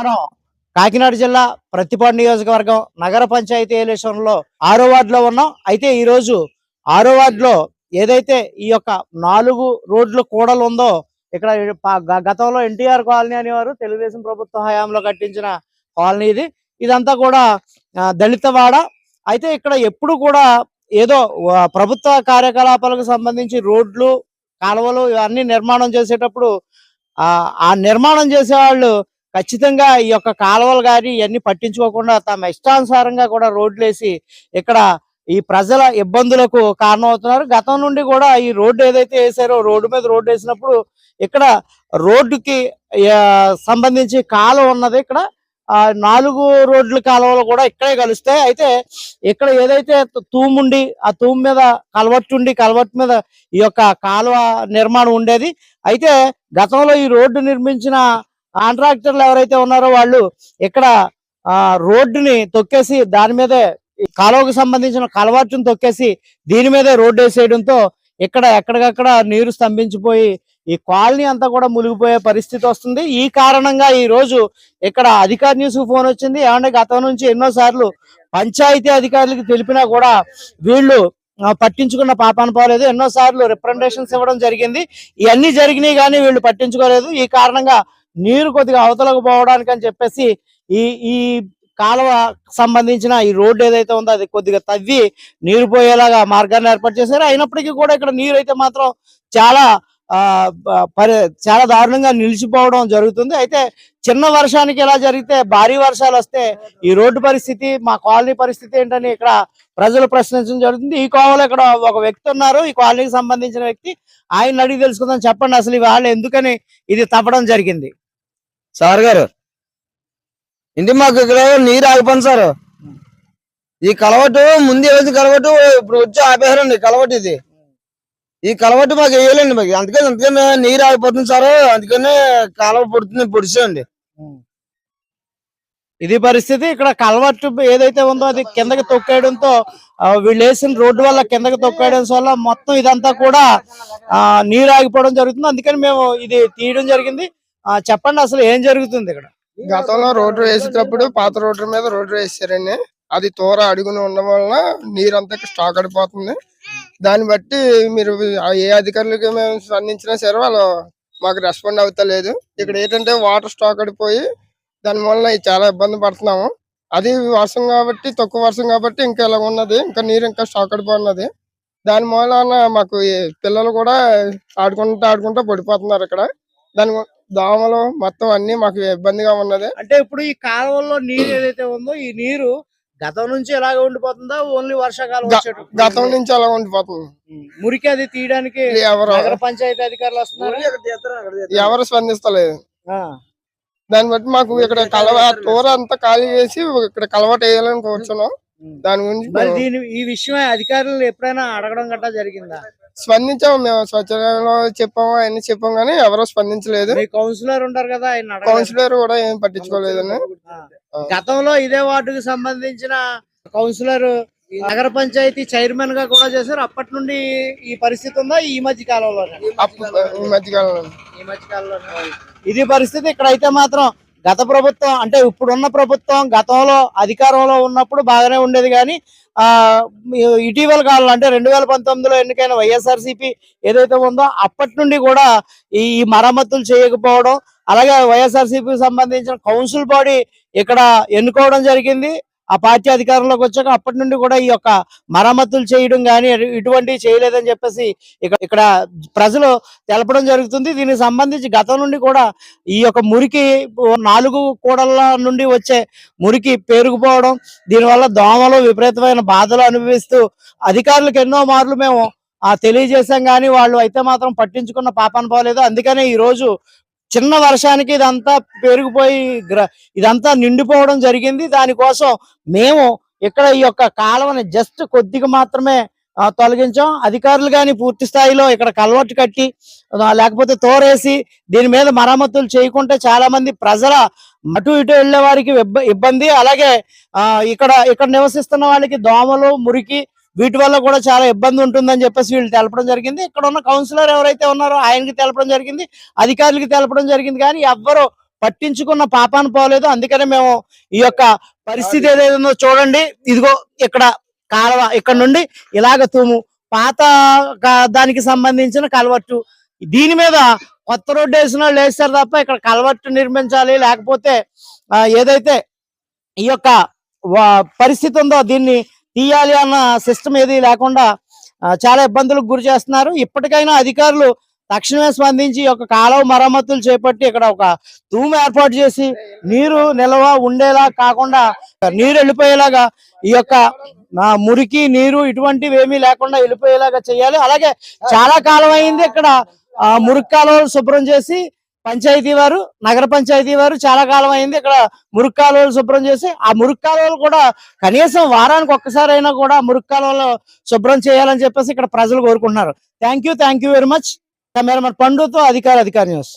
మనం కాకినాడ జిల్లా ప్రతిపాడు నియోజకవర్గం నగర పంచాయతీ ఎలక్షన్లో ఆరో వార్డులో ఉన్నాం. అయితే ఈ రోజు ఆరో వార్డులో ఏదైతే ఈ యొక్క నాలుగు రోడ్లు కూడలు ఉందో ఇక్కడ గతంలో ఎన్టీఆర్ కాలనీ అనేవారు తెలుగుదేశం ప్రభుత్వ హయాంలో కట్టించిన కాలనీ ఇది. ఇదంతా కూడా దళితవాడ. అయితే ఇక్కడ ఎప్పుడు కూడా ఏదో ప్రభుత్వ కార్యకలాపాలకు సంబంధించి రోడ్లు కాలువలు ఇవన్నీ నిర్మాణం చేసేటప్పుడు ఆ ఆ నిర్మాణం చేసే వాళ్ళు ఖచ్చితంగా ఈ యొక్క కాలువలు కానీ ఇవన్నీ పట్టించుకోకుండా తమ ఇష్టానుసారంగా కూడా రోడ్లు వేసి ఇక్కడ ఈ ప్రజల ఇబ్బందులకు కారణమవుతున్నారు. గతం నుండి కూడా ఈ రోడ్డు ఏదైతే వేసారో రోడ్డు మీద రోడ్డు వేసినప్పుడు ఇక్కడ రోడ్డుకి సంబంధించి కాలువ ఉన్నది. ఇక్కడ ఆ నాలుగు రోడ్ల కాలువలు కూడా ఇక్కడే కలుస్తాయి అయితే ఇక్కడ ఏదైతే తూముండి ఆ తూము మీద కలవట్టు ఉండి కలవట్టు మీద ఈ యొక్క కాలువ నిర్మాణం ఉండేది. అయితే గతంలో ఈ రోడ్డు నిర్మించిన కాంట్రాక్టర్లు ఎవరైతే ఉన్నారో వాళ్ళు ఇక్కడ ఆ రోడ్డుని తొక్కేసి దాని మీదే కాలువకు సంబంధించిన కలవాటును తొక్కేసి దీని మీదే రోడ్డు వేసేయడంతో ఇక్కడ ఎక్కడికక్కడ నీరు స్తంభించిపోయి ఈ కాలనీ అంతా కూడా మునిగిపోయే పరిస్థితి వస్తుంది. ఈ కారణంగా ఈ రోజు ఇక్కడ అధికారి న్యూస్ ఫోన్ వచ్చింది. ఏమంటే గతం నుంచి ఎన్నో సార్లు పంచాయతీ అధికారులకు తెలిపినా కూడా వీళ్ళు పట్టించుకున్న పాపాన పోలేదు. ఎన్నో సార్లు రిప్రజెంటేషన్స్ ఇవ్వడం జరిగింది. ఇవన్నీ జరిగినాయి కానీ వీళ్ళు పట్టించుకోలేదు. ఈ కారణంగా నీరు కొద్దిగా అవతలకు పోవడానికి అని చెప్పేసి ఈ ఈ కాలువ సంబంధించిన ఈ రోడ్డు ఏదైతే ఉందో అది కొద్దిగా తవ్వి నీరు పోయేలాగా మార్గాన్ని ఏర్పాటు చేశారు. అయినప్పటికీ కూడా ఇక్కడ నీరు అయితే మాత్రం చాలా ఆ పరి చాలా దారుణంగా నిలిచిపోవడం జరుగుతుంది. అయితే చిన్న వర్షానికి ఎలా జరిగితే భారీ వర్షాలు వస్తే ఈ రోడ్డు పరిస్థితి మా కాలనీ పరిస్థితి ఏంటని ఇక్కడ ప్రజలు ప్రశ్నించడం జరుగుతుంది. ఈ కోవలో ఇక్కడ ఒక వ్యక్తి ఉన్నారు. ఈ కాలనీకి సంబంధించిన వ్యక్తి. ఆయన అడిగి తెలుసుకుందాం చెప్పండి అసలు ఈ వాళ్ళు ఎందుకని ఇది తప్పడం జరిగింది. సార్ గారు ఇంటి మాకు ఇక్కడ నీరు ఆగిపోయింది సార్. ఈ కలవటు ముందు వేసి కలవటు ఇప్పుడు వచ్చి ఆపేశారండి కలవటు ఇది. ఈ కలవటు మాకు వేయలేండి మాకు. అందుకని అందుకని నీరు ఆగిపోతుంది సార్. అందుకని కాలువ పుడుతుంది పొడిచండి ఇది పరిస్థితి. ఇక్కడ కలవట్టు ఏదైతే ఉందో అది కిందకి తొక్కేయడంతో వీళ్ళు వేసిన రోడ్డు వల్ల కిందకి తొక్కేయడం వల్ల మొత్తం ఇదంతా కూడా నీరు ఆగిపోవడం జరుగుతుంది. అందుకని మేము ఇది తీయడం జరిగింది. చెప్పండి అసలు ఏం జరుగుతుంది ఇక్కడ? గతంలో రోడ్డు వేసేటప్పుడు పాత రోడ్డు మీద రోడ్డు వేసారండి. అది తోర అడుగుని ఉండడం వలన నీరంతా స్టాక్ అడిపోతుంది దాన్ని బట్టి మీరు ఏ అధికారులకి మేము స్పందించినా సరే వాళ్ళు మాకు రెస్పాండ్ అవుతలేదు. ఇక్కడ ఏంటంటే వాటర్ స్టాక్ అడిపోయి దాని వలన చాలా ఇబ్బంది పడుతున్నాము. అది వర్షం కాబట్టి తక్కువ వర్షం కాబట్టి ఇంకా ఇలా ఉన్నది. ఇంకా నీరు ఇంకా స్టాక్ అడిపోన్నది దాని మూలన మాకు పిల్లలు కూడా ఆడుకుంటూ ఆడుకుంటూ పడిపోతున్నారు ఇక్కడ. దాని దోమలు మొత్తం అన్ని మాకు ఇబ్బందిగా ఉన్నది. అంటే ఇప్పుడు ఈ కాలువల్లో నీరు ఏదైతే ఉందో ఈ నీరు గతం నుంచి ఎలాగ ఉండిపోతుందా ఓన్లీ వర్షాకాలం? గతం నుంచి అలా ఉండిపోతుంది. మురికి అది తీయడానికి ఎవరు పంచాయతీ అధికారులు వస్తున్నారు? ఎవరు స్పందిస్తలేదు. దాన్ని బట్టి మాకు ఇక్కడ కలవ తోర అంతా ఖాళీ చేసి ఇక్కడ కలవట వేయాలని కూర్చున్నాం. దాని గురించి దీని ఈ విషయం అధికారులు ఎప్పుడైనా అడగడం గట్టా జరిగిందా? స్పందించాము మేము స్వచ్ఛంలో చెప్పాము అవన్నీ చెప్పాం కానీ ఎవరు స్పందించలేదు. కౌన్సిలర్ ఉంటారు కదా ఆయన. కౌన్సిలర్ కూడా ఏం పట్టించుకోలేదని. గతంలో ఇదే వార్డుకు సంబంధించిన కౌన్సిలర్ నగర పంచాయతీ చైర్మన్గా కూడా చేశారు. అప్పటి నుండి ఈ పరిస్థితి ఉందా? ఈ మధ్య కాలంలో ఈ మధ్యకాలంలో ఈ మధ్య కాలంలో ఇది పరిస్థితి ఇక్కడ అయితే మాత్రం గత ప్రభుత్వం అంటే ఇప్పుడున్న ప్రభుత్వం గతంలో అధికారంలో ఉన్నప్పుడు బాగానే ఉండేది కానీ ఇటీవల కాలంలో అంటే రెండు వేల పంతొమ్మిదిలో ఎన్నికైన వైఎస్ఆర్సీపీ ఏదైతే ఉందో అప్పటి నుండి కూడా ఈ ఈ మరమ్మతులు చేయకపోవడం అలాగే వైఎస్ఆర్సీపీకి సంబంధించిన కౌన్సిల్ బాడీ ఇక్కడ ఎన్నుకోవడం జరిగింది. ఆ పార్టీ అధికారంలోకి వచ్చాక అప్పటి నుండి కూడా ఈ యొక్క మరమ్మతులు చేయడం కానీ ఇటువంటివి చేయలేదని చెప్పేసి ఇక్కడ ఇక్కడ ప్రజలు తెలపడం జరుగుతుంది. దీనికి సంబంధించి గతం నుండి కూడా ఈ యొక్క మురికి నాలుగు కూడల నుండి వచ్చే మురికి పేరుకుపోవడం దీనివల్ల దోమలు విపరీతమైన బాధలు అనుభవిస్తూ అధికారులకు ఎన్నో మార్లు మేము ఆ తెలియజేశాం కానీ వాళ్ళు అయితే మాత్రం పట్టించుకున్న పాపన పోలేదు అందుకనే ఈ రోజు చిన్న వర్షానికి ఇదంతా పెరిగిపోయి ఇదంతా నిండిపోవడం జరిగింది. దానికోసం మేము ఇక్కడ ఈ యొక్క కాలువని జస్ట్ కొద్దిగా మాత్రమే తొలగించాం. అధికారులు కానీ పూర్తి స్థాయిలో ఇక్కడ కలవట్టు కట్టి లేకపోతే తోరేసి దీని మీద మరమ్మతులు చేయకుంటే చాలా మంది ప్రజల అటు ఇటు వెళ్ళే వారికి ఇబ్బంది. అలాగే ఆ ఇక్కడ ఇక్కడ నివసిస్తున్న వాళ్ళకి దోమలు మురికి వీటి వల్ల కూడా చాలా ఇబ్బంది ఉంటుందని చెప్పేసి వీళ్ళు తెలపడం జరిగింది. ఇక్కడ ఉన్న కౌన్సిలర్ ఎవరైతే ఉన్నారో ఆయనకి తెలపడం జరిగింది. అధికారులకి తెలపడం జరిగింది కానీ ఎవ్వరు పట్టించుకున్న పాపాను పోలేదు. అందుకనే మేము ఈ యొక్క పరిస్థితి ఏదైతుందో చూడండి. ఇదిగో ఇక్కడ కాలువ ఇక్కడ నుండి ఇలాగ తూము. పాత దానికి సంబంధించిన కలవట్టు దీని మీద కొత్త రోడ్డు వేసిన వాళ్ళు వేస్తారు తప్ప ఇక్కడ కలవట్టు నిర్మించాలి. లేకపోతే ఏదైతే ఈ యొక్క పరిస్థితి ఉందో దీన్ని తీయాలి అన్న సిస్టమ్ ఏది లేకుండా చాలా ఇబ్బందులకు గురి చేస్తున్నారు. ఇప్పటికైనా అధికారులు తక్షణమే స్పందించి ఒక కాలువ మరమ్మతులు చేపట్టి ఇక్కడ ఒక తూము ఏర్పాటు చేసి నీరు నిల్వ ఉండేలా కాకుండా నీరు వెళ్ళిపోయేలాగా ఈ యొక్క మురికి నీరు ఇటువంటివి ఏమీ లేకుండా వెళ్ళిపోయేలాగా చేయాలి. అలాగే చాలా కాలం అయింది ఇక్కడ ఆ, మురికి కాలువలు శుభ్రం చేసి పంచాయతీ వారు నగర పంచాయతీ వారు చాలా కాలం అయింది. ఇక్కడ మురుగు కాలువలు శుభ్రం చేసి ఆ మురుగు కాలువలు కూడా కనీసం వారానికి ఒక్కసారి అయినా కూడా మురుగు కాలువలు శుభ్రం చేయాలని చెప్పేసి ఇక్కడ ప్రజలు కోరుకుంటున్నారు. Thank you thank you very much cameraman పండుతో అధికార అధికారి న్యూస్.